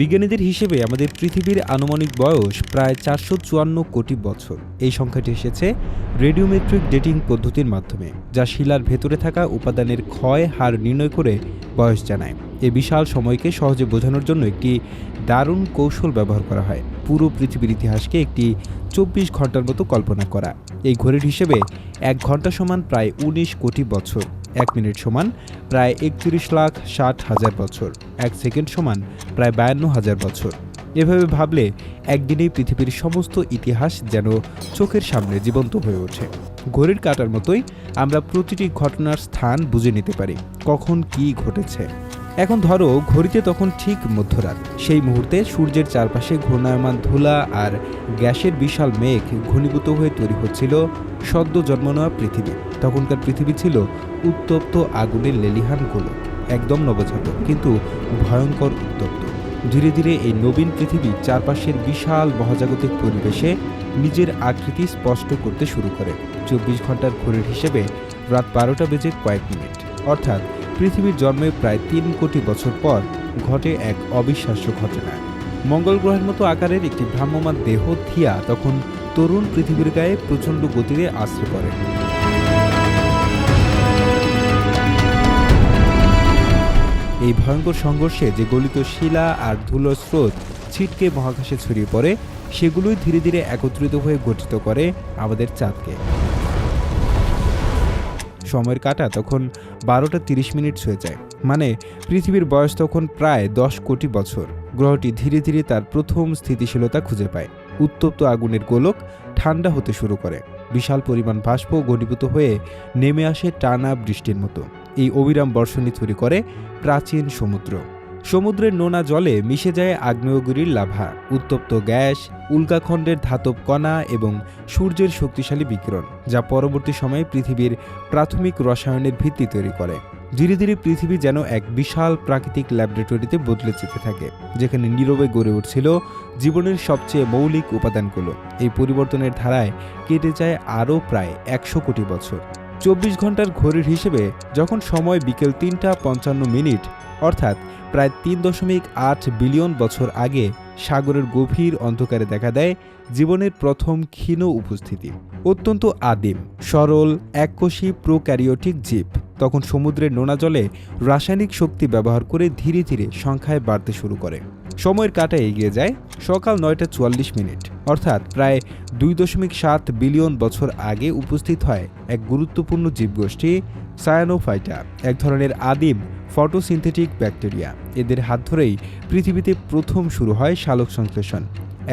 বিজ্ঞানীদের হিসেবে আমাদের পৃথিবীর আনুমানিক বয়স প্রায় চারশো চুয়ান্ন কোটি বছর। এই সংখ্যাটি এসেছে রেডিওমেট্রিক ডেটিং পদ্ধতির মাধ্যমে, যা শিলার ভেতরে থাকা উপাদানের ক্ষয় হার নির্ণয় করে বয়স জানায়। এ বিশাল সময়কে সহজে বোঝানোর জন্য একটি দারুণ কৌশল ব্যবহার করা হয়। পুরো পৃথিবীর ইতিহাসকে একটি চব্বিশ ঘণ্টার মতো কল্পনা করা। এই ঘড়ির হিসেবে এক ঘণ্টা সমান প্রায় উনিশ কোটি বছর। এক মিনিট সমান প্রায় একত্রিশ লাখ ষাট হাজার বছর। এক সেকেন্ড সমান প্রায় বায়ান্ন হাজার বছর। এভাবে ভাবলে একদিনেই পৃথিবীর সমস্ত ইতিহাস যেন চোখের সামনে জীবন্ত হয়ে ওঠে। ঘড়ির কাটার মতোই আমরা প্রতিটি ঘটনার স্থান বুঝে নিতে পারি, কখন কি ঘটেছে। এখন ধরো, ঘড়িতে তখন ঠিক মধ্যরাত। সেই মুহূর্তে সূর্যের চারপাশে ঘূর্ণায়মান ধুলা আর গ্যাসের বিশাল মেঘ ঘনীভূত হয়ে তৈরি হচ্ছিল সদ্য জন্ম নেওয়া পৃথিবী। তখনকার পৃথিবী ছিল উত্তপ্ত আগুনের লেলিহান গোলক একদম নবজাতক, কিন্তু ভয়ঙ্কর উত্তপ্ত। ধীরে ধীরে এই নবীন পৃথিবী চারপাশের বিশাল মহাজাগতিক পরিবেশে নিজের আকৃতি স্পষ্ট করতে শুরু করে। চব্বিশ ঘণ্টার ঘড়ির হিসেবে রাত বারোটা বেজে কয়েক মিনিট। অর্থাৎ পৃথিবীর জন্মের প্রায় তিন কোটি বছর পর ঘটে এক অবিশ্বাস্য ঘটনা। মঙ্গল গ্রহের মতো আকারের একটি ভ্রাম্যমান দেহ থিয়া তখন তরুণ পৃথিবীর গায়ে প্রচণ্ড গতিতে আশ্রয় পড়ে। এই ভয়ঙ্কর সংঘর্ষে যে গলিত শিলা আর ধুলোর স্রোত ছিটকে মহাকাশে ছড়িয়ে পড়ে, সেগুলোই ধীরে ধীরে একত্রিত হয়ে গঠিত করে আমাদের চাঁদকে। সময়ের কাটা তখন বারোটা তিরিশ মিনিট ছুঁয়ে যায়। মানে পৃথিবীর বয়স তখন প্রায় দশ কোটি বছর। গ্রহটি ধীরে ধীরে তার প্রথম স্থিতিশীলতা খুঁজে পায়। উত্তপ্ত আগুনের গোলক ঠান্ডা হতে শুরু করে। বিশাল পরিমাণ বাষ্প ঘনীভূত হয়ে নেমে আসে টানা বৃষ্টির মতো। এই অবিরাম বর্ষণী তৈরি করে প্রাচীন সমুদ্র। সমুদ্রের নোনা জলে মিশে যায় আগ্নেয়গিরির লাভা, উত্তপ্ত গ্যাস উল্কাখণ্ডের ধাতব কণা এবং সূর্যের শক্তিশালী বিকিরণ, যা পরবর্তী সময়ে পৃথিবীর প্রাথমিক রসায়নের ভিত্তি তৈরি করে। ধীরে ধীরে পৃথিবী যেন এক বিশাল প্রাকৃতিক ল্যাবরেটরিতে বদলে যেতে থাকে, যেখানে নীরবে গড়ে উঠছিল জীবনের সবচেয়ে মৌলিক উপাদানগুলো। এই পরিবর্তনের ধারায় কেটে যায় আরও প্রায় একশো কোটি বছর। চব্বিশ ঘণ্টার ঘড়ির হিসেবে যখন সময় বিকেল তিনটা পঞ্চান্ন মিনিট, অর্থাৎ প্রায় তিন দশমিক আট বিলিয়ন বছর আগে সাগরের গভীর অন্ধকারে দেখা দেয় জীবনের প্রথম ক্ষীণ উপস্থিতি। অত্যন্ত আদিম, সরল, এককোষী প্রোক্যারিওটিক জীব। তখন সমুদ্রের নোনা জলে রাসায়নিক শক্তি ব্যবহার করে ধীরে ধীরে সংখ্যায় বাড়তে শুরু করে। সময়ের কাটা এগিয়ে যায় সকাল নয়টা চুয়াল্লিশ মিনিট। অর্থাৎ প্রায় দুই দশমিক সাত বিলিয়ন বছর আগে উপস্থিত হয় এক গুরুত্বপূর্ণ জীবগোষ্ঠী, সায়ানোফাইটা, এক ধরনের আদিম ফটোসিনথেটিক ব্যাকটেরিয়া। এদের হাত ধরেই পৃথিবীতে প্রথম শুরু হয় শালক সংশ্লেষণ।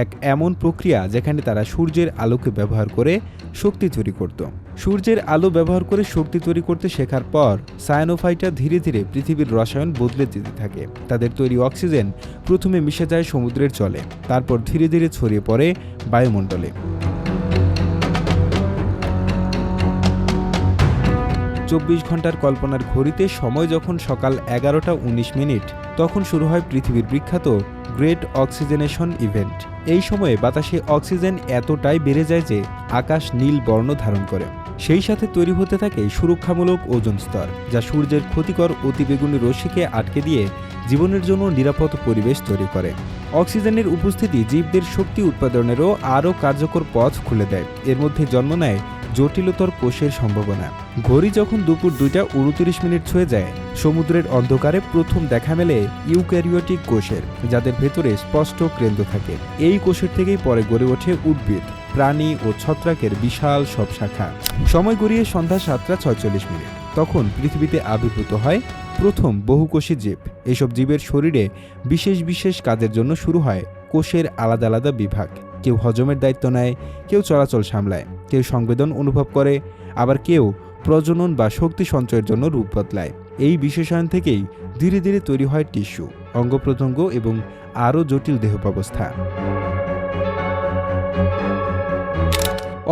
এক এমন প্রক্রিয়া যেখানে তারা সূর্যের আলোকে ব্যবহার করে শক্তি তৈরি করত। সূর্যের আলো ব্যবহার করে শক্তি তৈরি করতে শেখার পর সায়ানোফাইটা ধীরে ধীরে পৃথিবীর রসায়ন বদলে যেতে থাকে। তাদের তৈরি অক্সিজেন প্রথমে মিশে যায় সমুদ্রের জলে, তারপর ধীরে ধীরে ছড়িয়ে পড়ে বায়ুমণ্ডলে। চব্বিশ ঘণ্টার কল্পনার ঘড়িতে সময় যখন সকাল এগারোটা উনিশ মিনিট, তখন শুরু হয় পৃথিবীর বিখ্যাত গ্রেট অক্সিজেনেশন ইভেন্ট। এই সময়ে বাতাসে অক্সিজেন এতটাই বেড়ে যায় যে আকাশ নীল বর্ণ ধারণ করে। সেই সাথে তৈরি হতে থাকে সুরক্ষামূলক ওজন স্তর, যা সূর্যের ক্ষতিকর অতিবেগুনি রশ্মিকে আটকে দিয়ে জীবনের জন্য নিরাপদ পরিবেশ তৈরি করে। অক্সিজেনের উপস্থিতি জীবদের শক্তি উৎপাদনেরও আরও কার্যকর পথ খুলে দেয়। এর মধ্যে জন্ম নেয় জটিলতর কোষের সম্ভাবনা। ঘড়ি যখন দুপুর দুইটা উনত্রিশ মিনিট ছুঁয়ে যায়, সমুদ্রের অন্ধকারে প্রথম দেখা মেলে ইউক্যারিওটিক কোষের, যাদের ভেতরে স্পষ্ট কেন্দ্র থাকে। এই কোষের থেকেই পরে গড়ে ওঠে উদ্ভিদ, প্রাণী ও ছত্রাকের বিশাল সব শাখা। সময় গড়িয়ে সন্ধ্যা সাতটা ছয়চল্লিশ মিনিট। তখন পৃথিবীতে আবির্ভূত হয় প্রথম বহুকোষী জীব। এসব জীবের শরীরে বিশেষ বিশেষ কাজের জন্য শুরু হয় কোষের আলাদা আলাদা বিভাগ। কেউ হজমের দায়িত্ব নেয়, কেউ চলাচল সামলায়। কেউ সংবেদন অনুভব করে, আবার কেউ প্রজনন বা শক্তি সঞ্চয়ের জন্য রূপ বদলায়। এই বিশেষায়ন থেকেই ধীরে ধীরে তৈরি হয় টিস্যু অঙ্গ প্রত্যঙ্গ এবং আরও জটিল দেহ ব্যবস্থা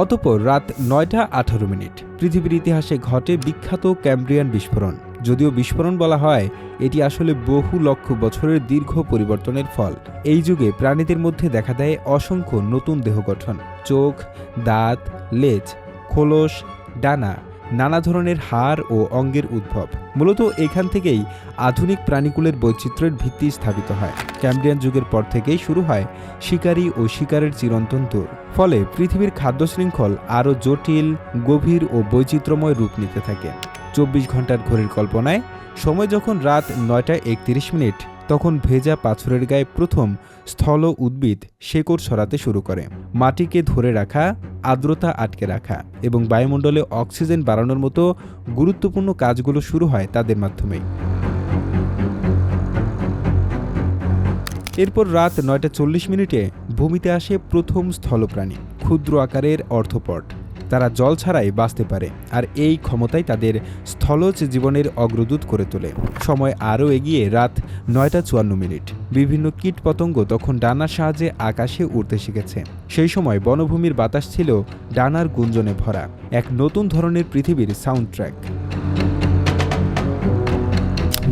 অতপর রাত নয়টা আঠারো মিনিট। পৃথিবীর ইতিহাসে ঘটে বিখ্যাত ক্যাম্ব্রিয়ান বিস্ফোরণ। যদিও বিস্ফোরণ বলা হয়, এটি আসলে বহু লক্ষ বছরের দীর্ঘ পরিবর্তনের ফল। এই যুগে প্রাণীদের মধ্যে দেখা দেয় অসংখ্য নতুন দেহ গঠন। চোখ, দাঁত, লেজ, খোলস, ডানা, নানা ধরনের হাড় ও অঙ্গের উদ্ভব। মূলত এখান থেকেই আধুনিক প্রাণীকুলের বৈচিত্র্যের ভিত্তি স্থাপিত হয়। ক্যাম্ব্রিয়ান যুগের পর থেকেই শুরু হয় শিকারী ও শিকারের চিরন্তন দৌড় ফলে পৃথিবীর খাদ্য শৃঙ্খল আরও জটিল, গভীর ও বৈচিত্র্যময় রূপ নিতে থাকে। চব্বিশ ঘণ্টার ঘড়ির কল্পনায়, সময় যখন রাত নয়টা একত্রিশ মিনিট, তখন ভেজা পাথরের গায়ে প্রথম স্থল উদ্ভিদ শেকড় ছড়াতে শুরু করে। মাটিকে ধরে রাখা, আর্দ্রতা আটকে রাখা এবং বায়ুমণ্ডলে অক্সিজেন বাড়ানোর মতো গুরুত্বপূর্ণ কাজগুলো শুরু হয় তাদের মাধ্যমেই। এরপর রাত নয়টা চল্লিশ মিনিটে ভূমিতে আসে প্রথম স্থলপ্রাণী, ক্ষুদ্র আকারের অর্থপট। তারা জল ছাড়াই বাঁচতে পারে আর এই ক্ষমতাই তাদের স্থলজ জীবনের অগ্রদূত করে তোলে। সময় আরও এগিয়ে রাত নয়টা চুয়ান্ন মিনিট। বিভিন্ন কীটপতঙ্গ তখন ডানার সাহায্যে আকাশে উড়তে শিখেছে। সেই সময় বনভূমির বাতাস ছিল ডানার গুঞ্জনে ভরা, এক নতুন ধরনের পৃথিবীর সাউন্ড ট্র্যাক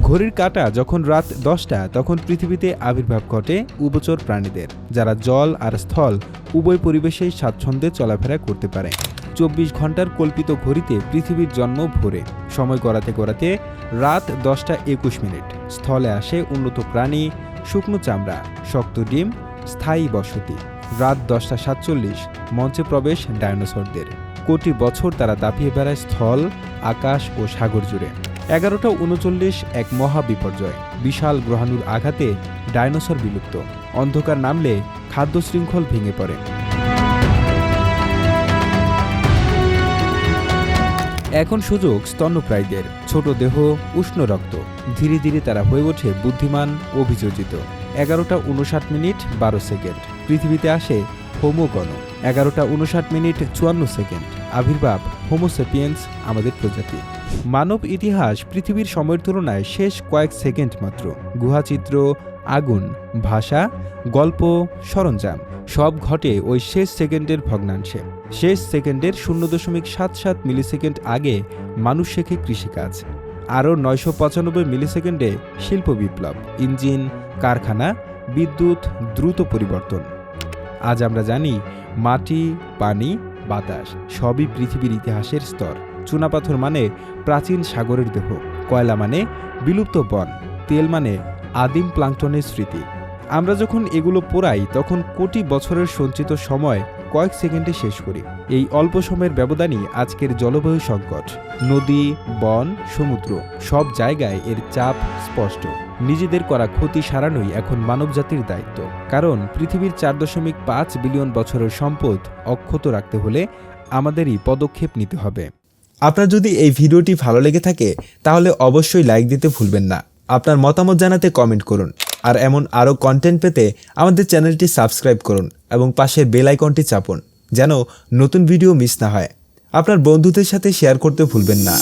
ঘড়ির কাঁটা যখন রাত দশটা, তখন পৃথিবীতে আবির্ভাব ঘটে উভচর প্রাণীদের, যারা জল আর স্থল উভয় পরিবেশেই স্বাচ্ছন্দ্যে চলাফেরা করতে পারে। চব্বিশ ঘণ্টার কল্পিত ঘড়িতে পৃথিবীর জন্ম ভোরে। সময় গড়াতে গড়াতে রাত দশটা একুশ মিনিট। স্থলে আসে উন্নত প্রাণী, শুকনো চামড়া, শক্ত ডিম, স্থায়ী বসতি। রাত দশটা সাতচল্লিশ, মঞ্চে প্রবেশ ডায়নোসরদের কোটি বছর তারা দাপিয়ে বেড়ায় স্থল, আকাশ ও সাগর জুড়ে। এগারোটা উনচল্লিশ, এক মহা বিপর্যয়। বিশাল গ্রহাণুর আঘাতে ডায়নোসর বিলুপ্ত। অন্ধকার নামলে খাদ্য শৃঙ্খল ভেঙে পড়ে। এখন সুযোগ স্তন্যপ্রায়ীদের। ছোট দেহ, উষ্ণ রক্ত। ধীরে ধীরে তারা হয়ে ওঠে বুদ্ধিমান, অভিযোজিত। এগারোটা উনষাট মিনিট, বারো সেকেন্ড। পৃথিবীতে আসে হোমোগণ এগারোটা উনষাট মিনিট, চুয়ান্ন সেকেন্ড। আবির্ভাব হোমোসেপিয়েন্স আমাদের প্রজাতি। মানব ইতিহাস পৃথিবীর সময়ের তুলনায় শেষ কয়েক সেকেন্ড মাত্র। গুহাচিত্র, আগুন, ভাষা, গল্প, সরঞ্জাম, সব ঘটে ওই শেষ সেকেন্ডের ভগ্নাংশে। শেষ সেকেন্ডের শূন্য দশমিক সাত সাত মিলিসেকেন্ড আগে মানুষ শেখে কৃষিকাজ। আরও নয়শো পঁচানব্বই মিলিসেকেন্ডে শিল্প বিপ্লব, ইঞ্জিন, কারখানা, বিদ্যুৎ, দ্রুত পরিবর্তন। আজ আমরা জানি মাটি, পানি, বাতাস সবই পৃথিবীর ইতিহাসের স্তর। চুনাপাথর মানে প্রাচীন সাগরের দেহ, কয়লা মানে বিলুপ্ত বন, তেল মানে আদিম প্লাঙ্কটনের স্মৃতি। আমরা যখন এগুলো পোড়াই, তখন কোটি বছরের সঞ্চিত সময় কয়েক সেকেন্ডে শেষ করি। এই অল্প সময়ের ব্যবধানই আজকের জলবায়ু সংকট। নদী, বন, সমুদ্র, সব জায়গায় এর চাপ স্পষ্ট। নিজেদের করা ক্ষতি সারানোই এখন মানবজাতির দায়িত্ব। কারণ পৃথিবীর চার দশমিক পাঁচ বিলিয়ন বছরের সম্পদ অক্ষত রাখতে হলে আমাদেরই পদক্ষেপ নিতে হবে। আপনার যদি এই ভিডিওটি ভালো লেগে থাকে, তাহলে অবশ্যই লাইক দিতে ভুলবেন না। আপনার মতামত জানাতে কমেন্ট করুন। আর এমন আরও কন্টেন্ট পেতে আমাদের চ্যানেলটি সাবস্ক্রাইব করুন এবং পাশে বেল আইকনটি চাপুন, যেন নতুন ভিডিও মিস না হয়। আপনার বন্ধুদের সাথে শেয়ার করতে ভুলবেন না।